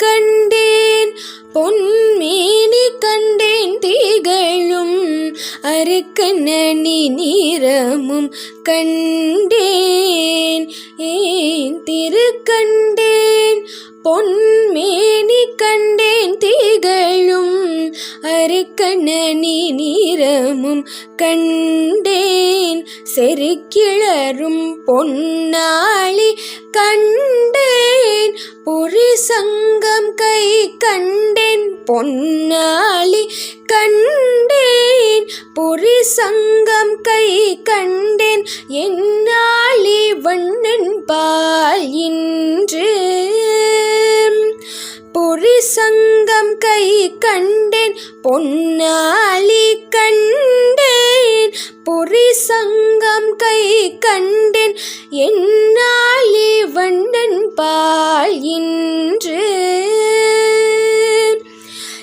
கண்டேன். பொன்மேனி கண்டேன் திகழும் அருக்கணி நிறமும் கண்டேன். ஏன் திருக்கண்டேன் பொன்மேனி கண்டேன் திகழும் அருக்கணி நிறமும் கண்டேன். செருக்கிளரும் பொன்னாளி கண் கண்டேன் புரிசங்கம் கை கண்டேன் பொன்னாளி கண்டேன். பொறி சங்கம் கை கண்டேன் என்னாளி வண்ணன் பால் இன்று. பொறி சங்கம் கை கண்டேன் பொன்னாளி கண்டேன். பொறி சங்கம் கை கண்டேன். என்னாலே வண்ணன் பால் இன்று.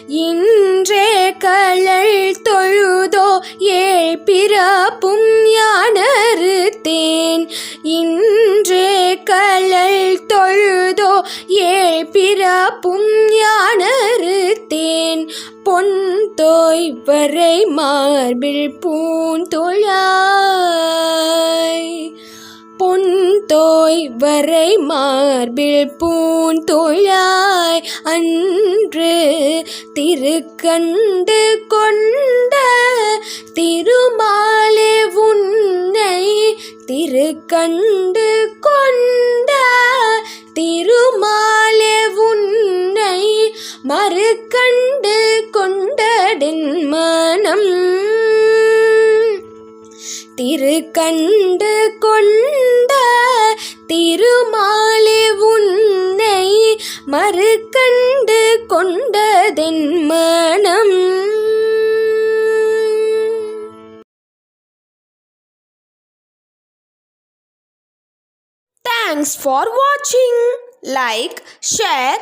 இன்றே கழல் தொழுதோ ஏழ் பிறப்பும் யானறுத்தேன். இன்றே கழல் தொழுதோ ஏழ் பிறப்பும் யானறுத்தேன். பொன் தோய் வரை மார்பில் பூந்தொழாய் தோய் வரை மார்பில் பூந்தொழாய் அன்று திருக்கண்டு கொண்ட திருமாலே உன்னை திருக்கண்டு கொண்ட திருமாலே உன்னை மறுக்கண்டு கொண்டடின் மனம். திருக்கண்டு கொண்ட திருமாலே உன்னை மறுகண்டு கொண்டதென் மனம் தேங்க்ஸ் ஃபார் வாட்சிங் like share